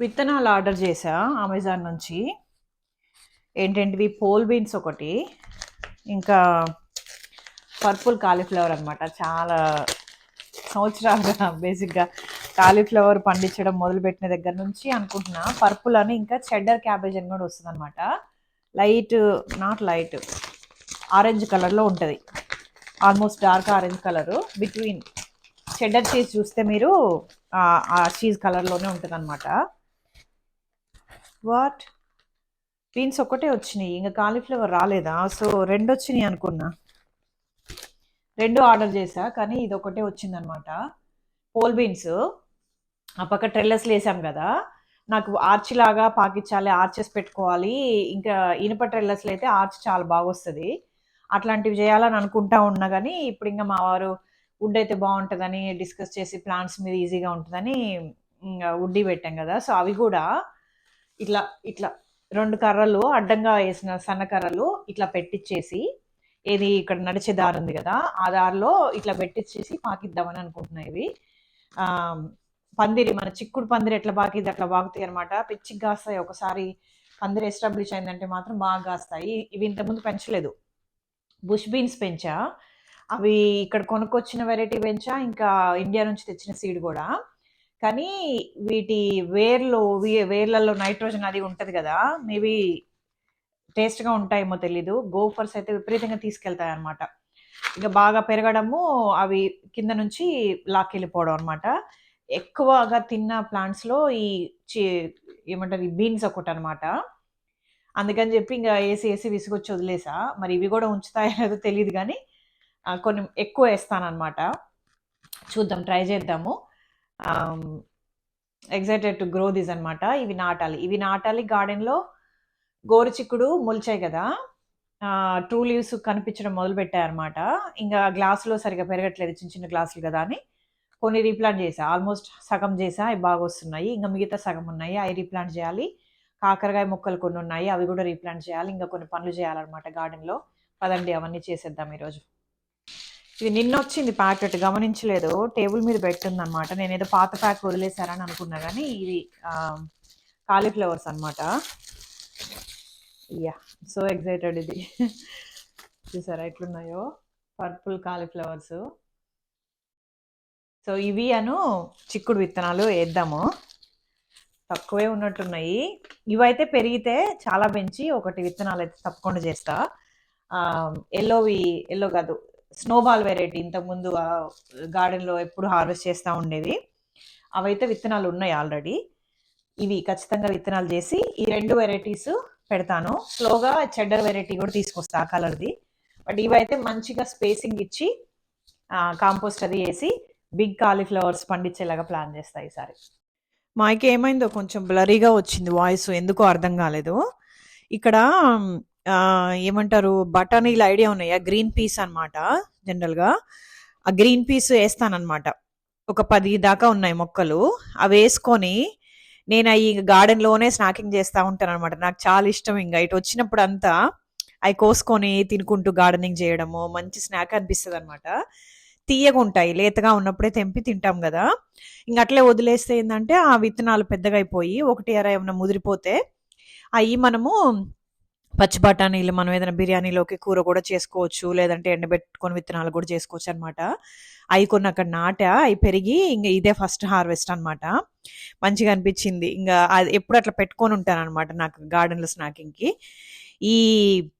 విత్తనాలు ఆర్డర్ చేశా అమెజాన్ నుంచి. ఏంటంటివి? పోల్ బీన్స్ ఒకటి. ఇంకా పర్పుల్ కాలీఫ్లవర్ అనమాట చాలా సంవత్సరాలుగా బేసిక్గా కాలీఫ్లవర్ పండించడం మొదలుపెట్టిన దగ్గర నుంచి అనుకుంటున్నా. పర్పుల్ అని ఇంకా చెడ్డర్ క్యాబేజ్ అని కూడా వస్తుంది అనమాట లైట్ నాట్ లైట్ ఆరెంజ్ కలర్లో ఉంటుంది. Almost dark orange colour. Between. Cheddar cheese చూస్తే మీరు ఆ- ఆ చీజ్ కలర్లోనే ఉంటుంది అనమాట వాట్? బీన్స్ ఒక్కటే వచ్చినాయి. ఇంకా కాలీఫ్లవర్ రాలేదా? సో రెండు వచ్చినాయి అనుకున్నా. రెండు ఆర్డర్ చేసా కానీ ఇది ఒకటే వచ్చిందనమాట. Pole beans. ఆ పక్క ట్రెల్లర్స్లు వేసాం కదా. నాకు ఆర్చ్ లాగా పాకిచ్చాలి ఆర్చెస్ పెట్టుకోవాలి. ఇంకా ఇనుప ట్రెల్లర్స్లో అయితే ఆర్చ్ చాలా బాగా వస్తుంది అట్లాంటివి చేయాలని అనుకుంటా ఉన్నా కానీ ఇప్పుడు ఇంకా మా వారు వుడ్ అయితే బాగుంటుందని డిస్కస్ చేసి ప్లాంట్స్ మీద ఈజీగా ఉంటుందని ఇంకా వుడ్డీ పెట్టాం కదా. సో అవి కూడా ఇట్లా ఇట్లా రెండు కర్రలు అడ్డంగా వేసిన సన్న కర్రలు ఇట్లా పెట్టించేసి ఏది ఇక్కడ నడిచే దారి ఉంది కదా ఆ దారిలో ఇట్లా పెట్టించేసి పాకిద్దామని అనుకుంటున్నా ఇవి. పందిరి మన చిక్కుడు పందిరి ఎట్లా బాకిద్ది అట్లా బాగుతాయి అనమాట పిచ్చికి కాస్తాయి. ఒకసారి పందిరి ఎస్టాబ్లిష్ అయిందంటే మాత్రం బాగా కాస్తాయి. ఇవి ఇంతకుముందు పెంచలేదు. బుష్ బీన్స్ పెంచా. అవి ఇక్కడ కొనుక్కొచ్చిన వెరైటీ పెంచా. ఇంకా ఇండియా నుంచి తెచ్చిన సీడ్ కూడా. కానీ వీటి వేర్లు వేర్లలో నైట్రోజన్ అది ఉంటుంది కదా మేబీ టేస్ట్గా ఉంటాయేమో తెలీదు. గోఫర్స్ అయితే విపరీతంగా తీసుకెళ్తాయి అనమాట ఇంకా బాగా పెరగడము అవి కింద నుంచి లాక్కెళ్ళిపోవడం అనమాట ఎక్కువగా తిన్న ప్లాంట్స్లో ఈ ఏమంటారు ఈ బీన్స్ ఒకటి అనమాట అందుకని చెప్పి ఇంకా వేసి వేసి విసుగొచ్చి వదిలేసా. మరి ఇవి కూడా ఉంచుతాయో లేదో తెలియదు కానీ కొన్ని ఎక్కువ వేస్తానమాట చూద్దాం ట్రై చేద్దాము. ఎగ్జైటెడ్ టు గ్రో దిస్ అనమాట ఇవి నాటాలి. ఇవి నాటాలి గార్డెన్లో గోరు చిక్కుడు మొలిచాయి కదా. ట్రూ లీవ్స్ కనిపించడం మొదలు పెట్టాయన్నమాట ఇంకా గ్లాసులో సరిగా పెరగట్లేదు చిన్న చిన్న గ్లాసులు కదా అని కొన్ని రీప్లాంట్ చేసా ఆల్మోస్ట్ సగం చేసా అవి బాగా వస్తున్నాయి. ఇంకా మిగతా సగం ఉన్నాయి అవి రీప్లాంట్ చేయాలి. కాకరకాయ మొక్కలు కొన్ని ఉన్నాయి అవి కూడా రీప్లాంట్ చేయాలి. ఇంకా కొన్ని పనులు చేయాలన్నమాట గార్డెన్లో పదండి అవన్నీ చేసేద్దాం ఈరోజు. ఇది నిన్న వచ్చింది ప్యాకెట్ గమనించలేదు. టేబుల్ మీద పెట్టింది అనమాట నేను ఏదో పాత ప్యాక్ వదిలేశారని అనుకున్నా కానీ ఇది కాలీఫ్లవర్స్ అనమాట యా సో ఎక్సైటెడ్ ఇది. చూసారా ఎట్లున్నాయో? Purple cauliflowers. సో ఇవి అను చిక్కుడు విత్తనాలు వేద్దాము తక్కువే ఉన్నట్టున్నాయి. ఇవైతే పెరిగితే చాలా పెంచి ఒకటి విత్తనాలు అయితే తప్పకుండా చేస్తా. ఎల్లోవి ఎల్లో కాదు స్నోబాల్ వెరైటీ ఇంతకుముందు గార్డెన్లో ఎప్పుడు హార్వెస్ట్ చేస్తూ ఉండేవి. అవైతే విత్తనాలు ఉన్నాయి ఆల్రెడీ ఇవి ఖచ్చితంగా విత్తనాలు చేసి ఈ రెండు వెరైటీస్ పెడతాను. స్లోగా చెడ్డర్ వెరైటీ కూడా తీసుకొస్తా ఆ కలర్ది బట్ ఇవైతే మంచిగా స్పేసింగ్ ఇచ్చి కాంపోస్ట్ అది వేసి బిగ్ కాలీఫ్లవర్స్ పండించేలాగా ప్లాన్ చేస్తా ఈసారి. మాకి ఏమైందో కొంచెం బ్లరీగా వచ్చింది వాయిస్ ఎందుకో అర్థం కాలేదు. ఇక్కడ ఏమంటారు బఠానీలు ఐడియా ఉన్నాయా? గ్రీన్ పీస్ అనమాట జనరల్గా. ఆ గ్రీన్ పీస్ వేస్తానమాట ఒక పది దాకా ఉన్నాయి మొక్కలు. అవి వేసుకొని నేను ఈ గార్డెన్లోనే స్నాకింగ్ చేస్తూ ఉంటాను అనమాట నాకు చాలా ఇష్టం ఇంకా ఇటు వచ్చినప్పుడు అంతా అవి కోసుకొని తినుకుంటూ గార్డెనింగ్ చేయడము మంచి స్నాక్ అనిపిస్తుంది అనమాట తీయగా ఉంటాయి. లేతగా ఉన్నప్పుడే తెంపి తింటాం కదా. ఇంక అట్లే వదిలేస్తే ఏంటంటే ఆ విత్తనాలు పెద్దగా అయిపోయి ఒకటి అర ఏమైనా ముదిరిపోతే అవి మనము పచ్చి బఠానీలు మనం ఏదైనా బిర్యానీలోకి కూర కూడా చేసుకోవచ్చు లేదంటే ఎండబెట్టుకొని విత్తనాలు కూడా చేసుకోవచ్చు అనమాట అవి కొన్ని అక్కడ నాటా అవి పెరిగి ఇంకా ఇదే ఫస్ట్ హార్వెస్ట్ అనమాట మంచిగా అనిపించింది. ఇంకా అది ఎప్పుడు అట్లా పెట్టుకొని ఉంటాను అనమాట నాకు గార్డెన్లో స్నాకింగ్కి. ఈ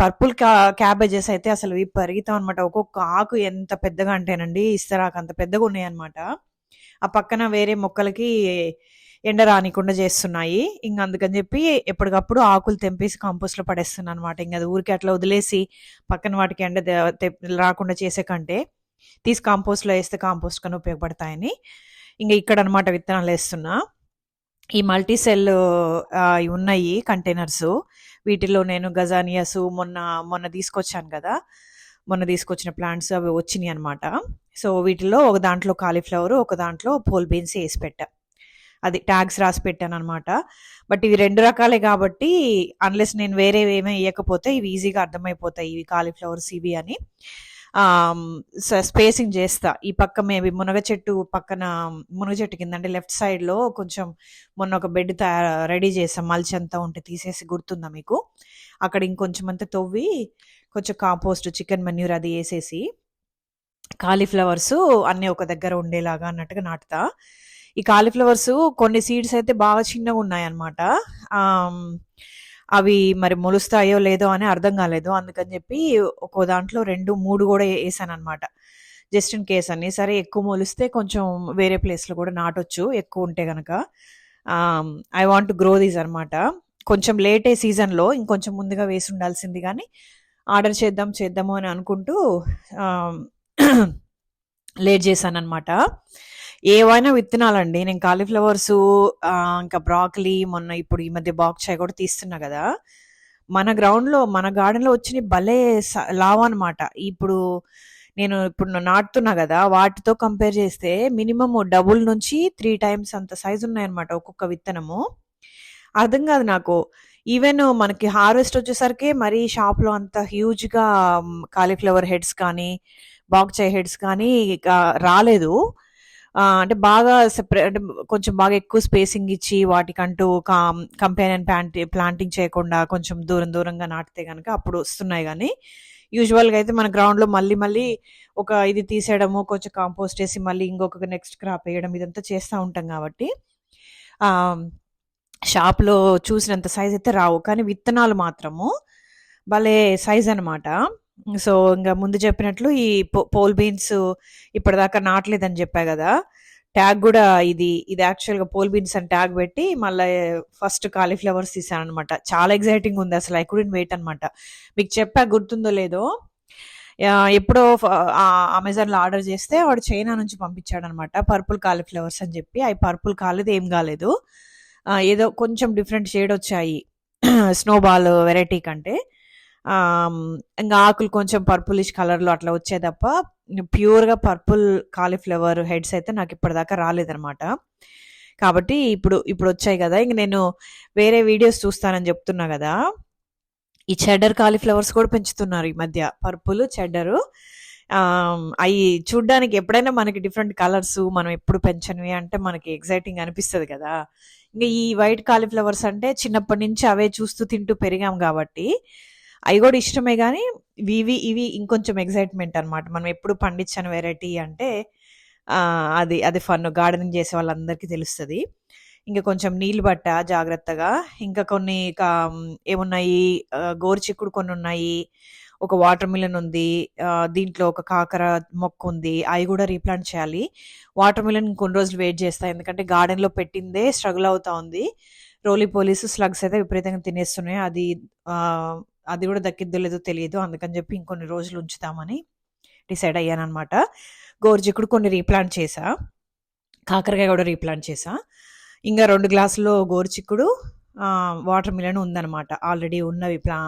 పర్పుల్ క్యా క్యాబేజెస్ అయితే అసలు విపరీతం అనమాట ఒక్కొక్క ఆకు ఎంత పెద్దగా అంటేనండి ఇస్తరాకు అంత పెద్దగా ఉన్నాయన్నమాట. ఆ పక్కన వేరే మొక్కలకి ఎండ రానికుండా చేస్తున్నాయి. ఇంక అందుకని చెప్పి ఎప్పటికప్పుడు ఆకులు తెంపేసి కాంపోస్ట్లో పడేస్తున్నాను అనమాట ఇంక అది ఊరికి అట్లా వదిలేసి పక్కన వాటికి ఎండ రాకుండా చేసే కంటే తీసి కాంపోస్ట్లో వేస్తే కాంపోస్ట్ కన్నా ఉపయోగపడతాయని ఇంకా ఇక్కడ అనమాట విత్తనాలు వేస్తున్నా. ఈ మల్టీ సెల్ ఉన్నాయి కంటైనర్స్ వీటిలో నేను గజానియాస్ మొన్న మొన్న తీసుకొచ్చాను కదా. మొన్న తీసుకొచ్చిన ప్లాంట్స్ అవి వచ్చినాయి అనమాట సో వీటిలో ఒక దాంట్లో కాలీఫ్లవర్ ఒక దాంట్లో పోల్ బీన్స్ వేసి పెట్టా. అది ట్యాగ్స్ రాసి పెట్టాను అనమాట బట్ ఇవి రెండు రకాలే కాబట్టి అన్లెస్ నేను వేరే ఏమీ వేయకపోతే ఇవి ఈజీగా అర్థమైపోతాయి ఇవి కాలీఫ్లవర్స్ ఇవి అని. స్పేసింగ్ చేస్తా. ఈ పక్క మేబీ మునగ చెట్టు పక్కన మునగ చెట్టు కింద అంటే లెఫ్ట్ సైడ్లో కొంచెం మొన్న ఒక బెడ్ తయారు రెడీ చేసాం. మల్చి అంతా ఉంటే తీసేసి గుర్తుందా మీకు? అక్కడ ఇంకొంచెం అంతా తవ్వి కొంచెం కాంపోస్ట్ చికెన్ మెన్యూర్ అది వేసేసి కాలీఫ్లవర్స్ అన్నీ ఒక దగ్గర ఉండేలాగా అన్నట్టుగా నాటుతా. ఈ కాలీఫ్లవర్స్ కొన్ని సీడ్స్ అయితే బాగా చిన్నగా ఉన్నాయన్నమాట. అవి మరి మొలుస్తాయో లేదో అని అర్థం కాలేదు. అందుకని చెప్పి ఒక్కో దాంట్లో రెండు మూడు కూడా వేసాను అనమాట జస్ట్ ఇన్ కేస్ అని సరే ఎక్కువ మొలిస్తే కొంచెం వేరే ప్లేస్లో కూడా నాటొచ్చు. ఎక్కువ ఉంటే కనుక I want to grow these అనమాట కొంచెం లేట్ సీజన్లో ఇంకొంచెం ముందుగా వేసి ఉండాల్సింది కానీ ఆర్డర్ చేద్దాం చేద్దాము అని అనుకుంటూ లేట్ చేశాను అనమాట ఏవైనా విత్తనాలండి. నేను కాలీఫ్లవర్స్ ఇంకా బ్రాకలీ మొన్న ఇప్పుడు ఈ మధ్య బాక్చాయ్ కూడా తీస్తున్నా కదా. మన గ్రౌండ్లో మన గార్డెన్లో వచ్చిన భలే స- అనమాట ఇప్పుడు నేను ఇప్పుడు నాటుతున్నా కదా వాటితో కంపేర్ చేస్తే మినిమం డబుల్ నుంచి త్రీ టైమ్స్ అంత సైజు ఉన్నాయన్నమాట ఒక్కొక్క విత్తనము. అర్థం కాదు నాకు. ఈవెన్ మనకి హార్వెస్ట్ వచ్చేసరికి మరీ షాప్లో అంత హ్యూజ్గా కాలీఫ్లవర్ హెడ్స్ కానీ బాక్చాయ్ హెడ్స్ కానీ ఇక రాలేదు. అంటే బాగా సెపరేట్ అంటే కొంచెం బాగా ఎక్కువ స్పేసింగ్ ఇచ్చి వాటికంటూ కంపెనీ ప్లాంట్ ప్లాంటింగ్ చేయకుండా కొంచెం దూరం దూరంగా నాటితే కనుక అప్పుడు వస్తున్నాయి కానీ యూజువల్గా అయితే మన గ్రౌండ్లో మళ్ళీ మళ్ళీ ఒక ఇది తీసేయడము కొంచెం కాంపోస్ట్ వేసి మళ్ళీ ఇంకొక నెక్స్ట్ క్రాప్ వేయడం ఇదంతా చేస్తూ ఉంటాం కాబట్టి షాప్లో చూసినంత సైజ్ అయితే రావు. కానీ విత్తనాలు మాత్రము భలే సైజ్ అనమాట సో ఇంకా ముందు చెప్పినట్లు ఈ పో- పోల్ బీన్స్ ఇప్పటిదాకా నాటలేదని చెప్పా కదా. ట్యాగ్ కూడా ఇది ఇది యాక్చువల్గా పోల్ బీన్స్ అని ట్యాగ్ పెట్టి మళ్ళీ ఫస్ట్ కాలీఫ్లవర్స్ తీసాను అనమాట చాలా ఎగ్జైటింగ్ ఉంది అసలు ఐ కుడెంట్ వెయిట్ అనమాట మీకు చెప్పా గుర్తుందో లేదో ఎప్పుడో అమెజాన్లో ఆర్డర్ చేస్తే వాడు చైనా నుంచి పంపించాడనమాట పర్పుల్ కాలీఫ్లవర్స్ అని చెప్పి. అవి పర్పుల్ కాలేదు ఏం కాలేదు. ఏదో కొంచెం డిఫరెంట్ షేడ్ వచ్చాయి స్నోబాల్ వెరైటీ కంటే. ఇంకా ఆకులు కొంచెం పర్పులిష్ కలర్లో అట్లా వచ్చే తప్ప ప్యూర్గా పర్పుల్ కాలీఫ్లవర్ హెడ్స్ అయితే నాకు ఇప్పటిదాకా రాలేదనమాట కాబట్టి ఇప్పుడు ఇప్పుడు వచ్చాయి కదా. ఇంక నేను వేరే వీడియోస్ చూస్తానని చెప్తున్నా కదా. ఈ చెడ్డర్ కాలీఫ్లవర్స్ కూడా పెంచుతున్నారు ఈ మధ్య. పర్పుల్ చెడ్డరు అవి చూడ్డానికి ఎప్పుడైనా మనకి డిఫరెంట్ కలర్స్ మనం ఎప్పుడు పెంచనివి అంటే మనకి ఎగ్జైటింగ్ అనిపిస్తుంది కదా. ఇంకా ఈ వైట్ కాలీఫ్లవర్స్ అంటే చిన్నప్పటి నుంచి అవే చూస్తూ తింటూ పెరిగాం కాబట్టి అవి కూడా ఇష్టమే కానీ ఇవి ఇవి ఇంకొంచెం ఎగ్జైట్మెంట్ అనమాట మనం ఎప్పుడు పండించని వెరైటీ అంటే అది అది ఫన్ గార్డెనింగ్ చేసే వాళ్ళందరికీ తెలుస్తుంది. ఇంకా కొంచెం నీళ్ళు పట్ట జాగ్రత్తగా. ఇంకా కొన్ని కా- ఏమున్నాయి? గోరుచిక్కుడు కొన్ని ఉన్నాయి. ఒక వాటర్ మిలన్ ఉంది. దీంట్లో ఒక కాకర మొక్క ఉంది. అవి కూడా రీప్లాంట్ చేయాలి. వాటర్ మిలన్ కొన్ని రోజులు వెయిట్ చేస్తాయి ఎందుకంటే గార్డెన్లో పెట్టిందే స్ట్రగుల్ అవుతా ఉంది. రోలీ పోలీసు స్లగ్స్ అయితే విపరీతంగా తినేస్తున్నాయి. అది అది కూడా దక్కిద్దో లేదో తెలియదు. అందుకని చెప్పి ఇంకొన్ని రోజులు ఉంచుతామని డిసైడ్ అయ్యాను అనమాట కొన్ని రీప్లాంట్ చేసా కాకరకాయ కూడా రీప్లాంట్ చేసా ఇంకా రెండు గ్లాసుల్లో గోరుచిక్కుడు వాటర్ మిలన్ ఉందన్నమాట. ఆల్రెడీ ఉన్నవి ప్లా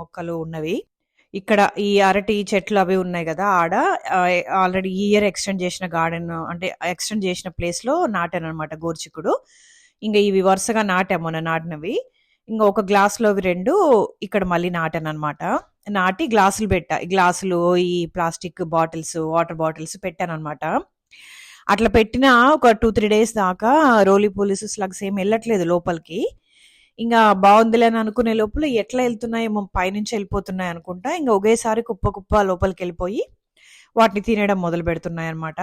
మొక్కలు ఉన్నవి. ఇక్కడ ఈ అరటి చెట్లు అవి ఉన్నాయి కదా ఆడ ఆల్రెడీ ఈ ఇయర్ ఎక్స్టెండ్ చేసిన గార్డెన్ అంటే ఎక్స్టెండ్ చేసిన ప్లేస్లో నాటాను అనమాట గోరుచిక్కుడు ఇంకా ఇవి వరుసగా నాటాము నాటినవి. ఇంకా ఒక గ్లాసులో అవి రెండు ఇక్కడ మళ్ళీ నాటాను అనమాట నాటి గ్లాసులు పెట్టా. ఈ గ్లాసులు ఈ ప్లాస్టిక్ బాటిల్స్ వాటర్ బాటిల్స్ పెట్టాను అనమాట అట్లా పెట్టిన ఒక టూ త్రీ డేస్ దాకా రోలీ పోలీసు స్లగ్స్ ఏం వెళ్ళట్లేదు లోపలికి. ఇంకా బాగుందిలే అని అనుకునే లోపల ఎట్లా వెళ్తున్నాయేమో పైనుంచి వెళ్ళిపోతున్నాయి అనుకుంటా. ఇంకా ఒకేసారి కుప్ప కుప్ప లోపలికి వెళ్ళిపోయి వాటిని తినేయడం మొదలు పెడుతున్నాయి అనమాట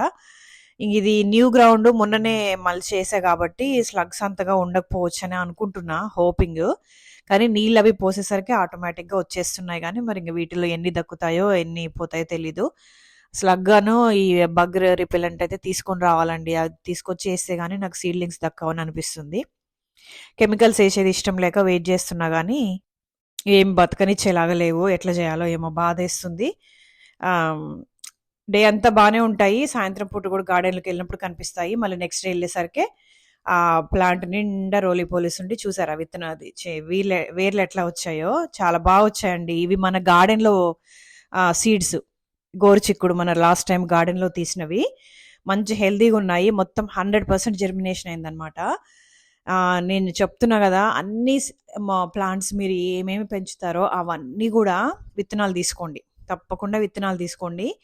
ఇది న్యూ గ్రౌండ్ మొన్ననే మళ్ళీ చేసా కాబట్టి స్లగ్స్ అంతగా ఉండకపోవచ్చు అని అనుకుంటున్నా హోపింగ్ కానీ నీళ్ళు అవి పోసేసరికి ఆటోమేటిక్గా వచ్చేస్తున్నాయి కానీ మరి ఇంక వీటిలో ఎన్ని దక్కుతాయో ఎన్ని పోతాయో తెలీదు. స్లగ్గాను ఈ బగ్ రిపెలెంట్ అయితే తీసుకొని రావాలండి. అది తీసుకొచ్చి వేస్తే కానీ నాకు సీడ్లింగ్స్ దక్కవని అనిపిస్తుంది. కెమికల్స్ వేసేది ఇష్టం లేక వెయిట్ చేస్తున్నా కానీ ఏం బతకనిచ్చేలాగా లేవు. ఎట్లా చేయాలో ఏమో బాధ వేస్తుంది డే అంతా బాగానే ఉంటాయి. సాయంత్రం పూట కూడా గార్డెన్లోకి వెళ్ళినప్పుడు కనిపిస్తాయి. మళ్ళీ నెక్స్ట్ డే వెళ్ళేసరికి ఆ ప్లాంట్ నిండా రోలీ పోలీస్ ఉండి చూసారా ఆ విత్తనాది. చే- వేర్లు ఎట్లా వచ్చాయో. చాలా బాగా వచ్చాయండి. ఇవి మన గార్డెన్లో సీడ్స్. గోరుచిక్కుడు మన లాస్ట్ టైం గార్డెన్లో తీసినవి. మంచి హెల్తీగా ఉన్నాయి. మొత్తం హండ్రెడ్ పర్సెంట్ జర్మినేషన్ అయిందనమాట నేను చెప్తున్నా కదా అన్ని ప్లాంట్స్ మీరు ఏమేమి పెంచుతారో అవన్నీ కూడా విత్తనాలు తీసుకోండి. తప్పకుండా విత్తనాలు తీసుకోండి.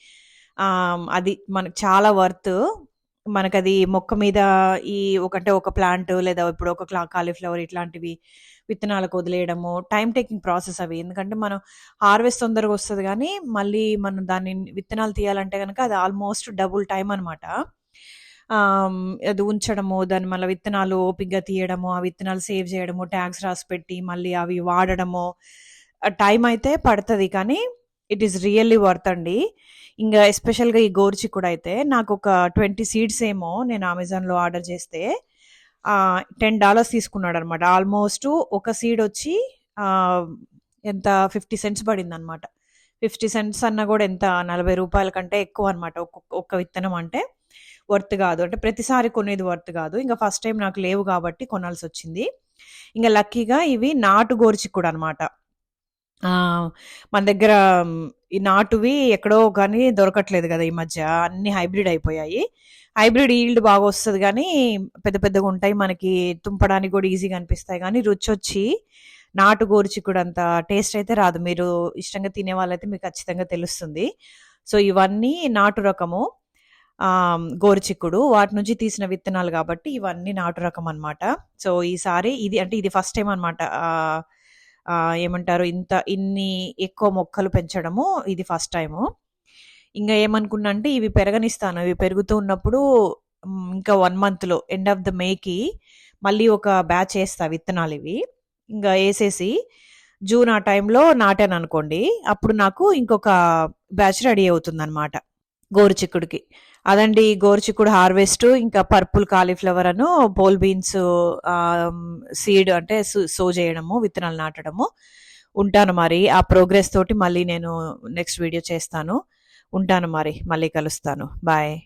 అది మనకు చాలా వర్త్ మనకది మొక్క మీద ఈ ఒకటే ఒక ప్లాంట్ లేదా ఇప్పుడు ఒక క్లా కాలీఫ్లవర్ ఇట్లాంటివి విత్తనాలకు వదిలేయడము టైం టేకింగ్ ప్రాసెస్ అవి. ఎందుకంటే మనం హార్వెస్ట్ తొందరగా వస్తుంది కానీ మళ్ళీ మనం దాన్ని విత్తనాలు తీయాలంటే కనుక అది ఆల్మోస్ట్ డబుల్ టైం అనమాట అది ఉంచడము దాని మళ్ళీ విత్తనాలు ఓపిక్గా తీయడము ఆ విత్తనాలు సేవ్ చేయడము ట్యాక్స్ రాసి పెట్టి మళ్ళీ అవి వాడడము టైం అయితే పడుతుంది కానీ ఇట్ ఈస్ రియల్లీ వర్త్ అండి. ఇంకా ఎస్పెషల్గా ఈ గోరుచిక్కుడు అయితే నాకు ఒక ట్వంటీ సీడ్స్ ఏమో నేను అమెజాన్లో ఆర్డర్ చేస్తే టెన్ డాలర్స్ తీసుకున్నాడు అనమాట ఆల్మోస్ట్ ఒక సీడ్ వచ్చి ఎంత ఫిఫ్టీ సెంట్స్ పడింది అనమాట ఫిఫ్టీ సెంట్స్ అన్న కూడా ఎంత? నలభై రూపాయల కంటే ఎక్కువ అనమాట ఒక్కొక్క ఒక్క విత్తనం అంటే వర్త్ కాదు. అంటే ప్రతిసారి కొనేది వర్త్ కాదు. ఇంకా ఫస్ట్ టైం నాకు లేవు కాబట్టి కొనాల్సి వచ్చింది ఇంకా లక్కీగా ఇవి నాటు గోరుచిక్కుడు అనమాట ఆ, మన దగ్గర ఈ నాటువి ఎక్కడో కానీ దొరకట్లేదు కదా ఈ మధ్య. అన్ని హైబ్రిడ్ అయిపోయాయి. హైబ్రిడ్ ఈల్డ్ బాగా వస్తుంది కానీ పెద్ద పెద్దగా ఉంటాయి. మనకి తుంపడానికి కూడా ఈజీగా అనిపిస్తాయి. కానీ రుచి వచ్చి నాటు గోరుచిక్కుడు అంత టేస్ట్ అయితే రాదు. మీరు ఇష్టంగా తినే వాళ్ళైతే మీకు ఖచ్చితంగా తెలుస్తుంది. సో ఇవన్నీ నాటు రకము ఆ, గోరుచిక్కుడు. వాటి నుంచి తీసిన విత్తనాలు కాబట్టి ఇవన్నీ నాటు రకం అన్నమాట సో ఈసారి ఇది అంటే ఇది ఫస్ట్ టైం అనమాట ఏమంటారు ఇంత ఇన్ని ఎక్కువ మొక్కలు పెంచడము ఇది ఫస్ట్ టైము. ఇంకా ఏమనుకున్నా అంటే ఇవి పెరగనిస్తాను. ఇవి పెరుగుతూ ఉన్నప్పుడు ఇంకా వన్ మంత్లో ఎండ్ ఆఫ్ ద మేకి మళ్ళీ ఒక బ్యాచ్ వేస్తా విత్తనాలు ఇవి. ఇంకా వేసేసి జూన్ ఆ టైంలో నాటాను అనుకోండి అప్పుడు నాకు ఇంకొక బ్యాచ్ రెడీ అవుతుంది అనమాట గోరుచిక్కుడికి. అదండి గోరుచిక్కుడు హార్వెస్ట్ ఇంకా పర్పుల్ కాలీఫ్లవర్ అను పోల్ బీన్స్ సీడ్ అంటే సో- సో చేయడము విత్తనాలు నాటడము. ఉంటాను మరి. ఆ ప్రోగ్రెస్ తోటి మళ్ళీ నేను నెక్స్ట్ వీడియో చేస్తాను. ఉంటాను మరి. మళ్ళీ కలుస్తాను. బాయ్.